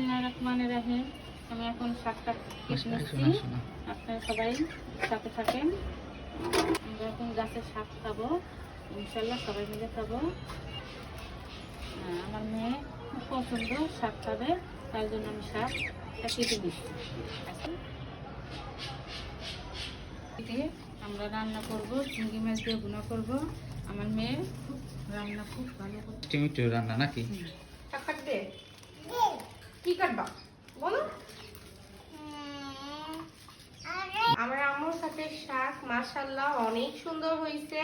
বিসমিল্লাহ রহমান রাহিম আমি এখন শাকটা কেটে নিচ্ছি আপনারা সবাই সাথে থাকেন। আমরা এখন গাছের শাক খাব। ইনশাল্লাহ সবাই মিলে খাব। আমার মেয়ে খুব পছন্দ শাক খাবে তার জন্য আমি শাকটা কেটে দিয়ে আমরা রান্না করব চিংড়ি মাছ দিয়ে গুঁড়া করব। আমার মেয়ে খুব রান্না খুব ভালো করতে রান্না নাকি? কি কাটবা? বলো। আমার আম্মুর সাথে শাক মাশাল্লাহ অনেক সুন্দর হয়েছে।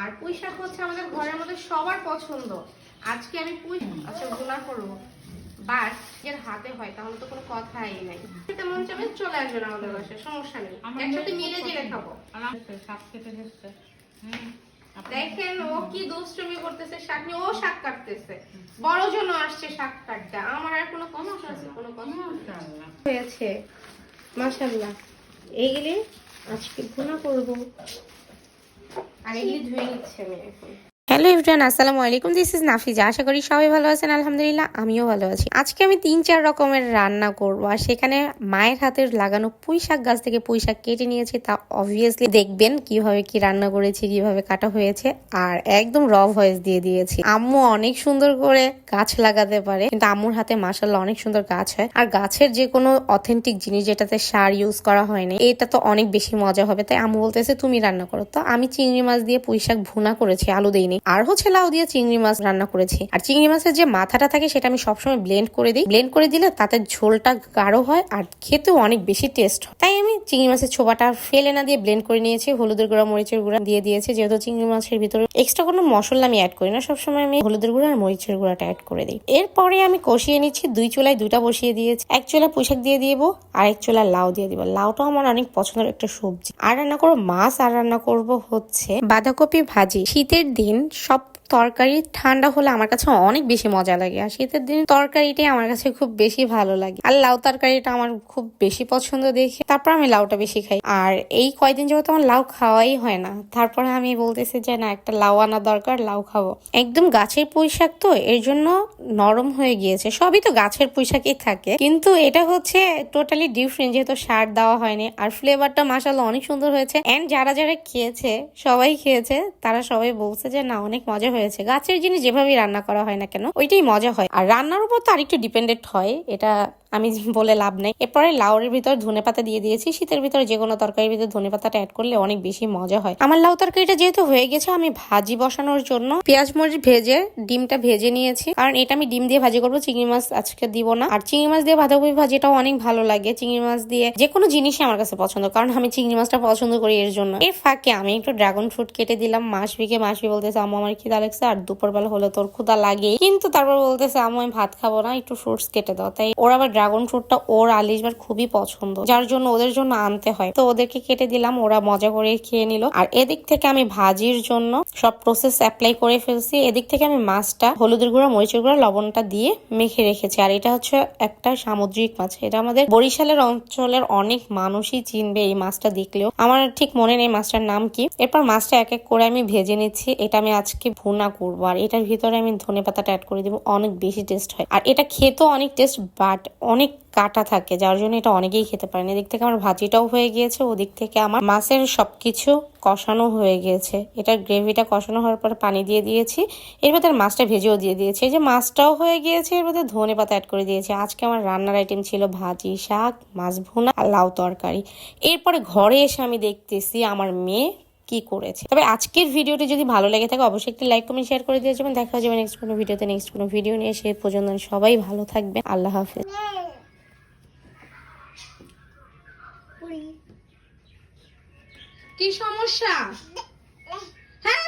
আর পুঁই শাক হচ্ছে আমাদের ঘরের মধ্যে সবার পছন্দ। আজকে আমি পুঁই আচ্ছা গুণা করব। বাট এর হাতে হয় তাহলে তো কোনো কথাই নাই। খেতে মন চাবে চলে আসবেন আমাদের বাসায় সমস্যা নেই। আমার একসাথে মিলে খুব খাব। শাক দিচ্ছে দেখেন ও কি দুষ্টুমি করতেছে শাক নিয়ে ও শাক কাটতেছে। বড় জন্য আসছে শাক কাটতে আমার আর কোনো কথা আছে কোনো কথা। হয়েছে মাশাআল্লাহ। এইগুলি আজকে ভুনা করব। আর এগুলি ধুয়ে নিচ্ছে আমি এখন। হ্যালো এভরিওয়ান, আসসালামু আলাইকুম। This is Nafiza. আশা করি সবাই ভালো আছেন, আলহামদুলিল্লাহ, আমিও ভালো আছি। আজকে আমি তিন চার রকমের রান্না করব, আর সেখানে মায়ের হাতের লাগানো পুঁই শাক গাছ থেকে পুঁই শাক কেটে নিয়েছি। তা অবভিয়াসলি দেখবেন কীভাবে কি রান্না করেছি, কীভাবে কাটা হয়েছে, আর একদম র ভয়েস দিয়ে দিয়েছি। আম্মু অনেক সুন্দর করে গাছ লাগাতে পারে, কিন্তু আম্মুর হাতে মাসাল্লাহ অনেক সুন্দর গাছ হয়। আর গাছের যে কোনো অথেন্টিক জিনিস যেটাতে সার ইউজ করা হয়নি, এটা তো অনেক বেশি মজা হবে। তাই আম্মু বলতেছে, তুমি রান্না করো। তো আমি চিংড়ি মাছ দিয়ে পুঁই শাক ভুনা করেছি, আলু দেইনি। আর হচ্ছে লাউ দিয়ে চিংড়ি মাছ রান্না করেছি। আর চিংড়ি মাছের যে মাথাটা থাকে সেটা আমি সবসময় ব্লেন্ড করে দিই। ব্লেন্ড করে দিলে তাতে ঝোলটা গাঢ় হয় আর খেতেও অনেক বেশি টেস্ট হয়। তাই আমি চিংড়ি মাছের ছোবাটা ফেলে না দিয়ে ব্লেন্ড করে নিয়েছি। হলুদের গুঁড়া, মরিচের গুঁড়া দিয়ে দিয়েছি। যেহেতু চিংড়ি মাছের ভিতরে এক্সট্রা কোনো মশলা আমি অ্যাড করি না, সবসময় আমি হলুদের গুঁড়া আর মরিচের গুঁড়াটা অ্যাড করে দিই। এরপরে আমি কষিয়ে নিচ্ছি, দুই চুলায় দুইটা বসিয়ে দিয়েছি। এক চুলা পুঁইশাক দিয়ে দিব আর এক চুলা লাউ দিয়ে দিব। লাউটাও আমার অনেক পছন্দের একটা সবজি। আর রান্না করব, মাছ আর রান্না করব হচ্ছে বাঁধাকপি ভাজি। শীতের দিন সব তরকারি ঠান্ডা হলে আমার কাছে অনেক বেশি মজা লাগে, আর শীতের দিন তরকারিটাই আমার কাছে খুব বেশি ভালো লাগে। আর লাউ তরকারিটা আমার খুব বেশি পছন্দ দেখে। তারপর আমি লাউটা বেশি খাই। আর এই কয়দিন যাবত আমার লাউ খাওয়াই হয় না। তারপরে আমি বলতেছি যে, না, একটা লাউ আনা দরকার, লাউ খাব। একদম গাছের পুঁই শাক তো, এর জন্য নরম হয়ে গিয়েছে। সবই তো গাছের পুঁই শাকই থাকে। কিন্তু এটা হচ্ছে টোটালি ডিফারেন্ট যেহেতু সার দেওয়া হয়নি। আর ফ্লেভারটা মাসাল্লাহ অনেক সুন্দর হয়েছে। অ্যান্ড যারা যারা খেয়েছে, সবাই খেয়েছে, তারা সবাই বলছে যে, না, অনেক মজা হয়েছে। গাছের জিনিস যেভাবে রান্না করা হয় না কেন, ওইটাই মজা হয়। আর রান্নার উপর তো আরেকটু ডিপেন্ডেন্ট হয়, এটা আমি বলে লাভ নেই। এরপরে লাউরের ভিতর ধনে পাতা দিয়ে দিয়েছি। শীতের ভিতরে যে কোনো তরকারির ভিতর ধনে পাতাটা অ্যাড করলে অনেক বেশি মজা হয়। আমার লাউ তরকারিটা যেহেতু হয়ে গেছে, আমি ভাজি বসানোর জন্য পেঁয়াজ মরিচ ভেজে, ডিমটা ভেজে নিয়েছি। কারণ এটা আমি ডিম দিয়ে ভাজি করব, চিংড়ি মাছ আজকে দিব না। আর চিংড়ি মাছ দিয়ে বাঁধাকপি ভাজিটাও অনেক ভালো লাগে। চিংড়ি মাছ দিয়ে যে কোনো জিনিসই আমার কাছে পছন্দ। কারণ আমি চিংড়ি মাছটা পছন্দ করি এর জন্য। এর ফাঁকে আমি একটু ড্রাগন ফ্রুট কেটে দিলাম। মাসবিকে মাসবি বলতেছে, আম্মু, আমার খিদা লাগছে, আর দুপুরবেলা হলে তোর ক্ষুদা লাগে কিন্তু তারপর বলতেছে, আম্মু, আমি ভাত খাব না, একটু ফ্রুটস কেটে দাও। তাই ওর আবার ড্রাগন ফ্রুটটা ওর আলিশবার খুবই পছন্দ। যার জন্য ওদের জন্য আনতে হয়। তো ওদেরকে কেটে দিলাম, ওরা মজা করে খেয়ে নিল। আর এদিক থেকে আমি ভাজির জন্য সব প্রসেস অ্যাপ্লাই করে ফেলছি। এদিক থেকে আমি মাছটা, হলুদের গুঁড়া, মরিচের গুঁড়া, লবণটা দিয়ে মেখে রেখেছি। আর এটা হচ্ছে একটা সামুদ্রিক মাছ। এটা আমাদের বরিশালের অঞ্চলের অনেক মানুষই চিনবে এই মাছটা দেখলেও। আমার ঠিক মনে নেই মাছটার নাম কি। এরপর মাছটা এক এক করে আমি ভেজে নিচ্ছি। এটা আমি আজকে ভুনা করব। আর এটার ভিতরে আমি ধনে পাতাটা অ্যাড করে দিব। অনেক বেশি টেস্ট হয়। আর এটা খেতেও অনেক টেস্ট বাট অনেক কাটা থাকে, যার জন্য এটা অনেকেই খেতে পারেন। এদিক থেকে আমার ভাজিটাও হয়ে গিয়েছে, ওদিক থেকে আমার মাছের সবকিছু কষানো হয়ে গিয়েছে। এটা গ্রেভিটা কষানো হওয়ার পরে পানি দিয়ে দিয়েছি, এর মধ্যে মাছটা ভেজেও দিয়ে দিয়েছি। এই যে মাছটাও হয়ে গিয়েছে, এর মধ্যে ধনে পাতা অ্যাড করে দিয়েছি। আজকে আমার রান্নার আইটেম ছিল ভাজি শাক, মাছ ভুনা আর লাউ তরকারি। এরপরে ঘরে এসে আমি দেখতেছি আমার মেয়ে কি করেছে। তবে আজকের ভিডিওটি যদি ভালো লেগে থাকে, অবশ্যই একটি লাইক কমেন্ট শেয়ার করে দিয়ে যাবেন। দেখা যাবে নেক্সট কোনো ভিডিওতে নেক্সট কোনো ভিডিও নিয়ে। সে পর্যন্ত সবাই ভালো থাকবে আল্লাহ হাফিজ। কি সমস্যা? হ্যাঁ?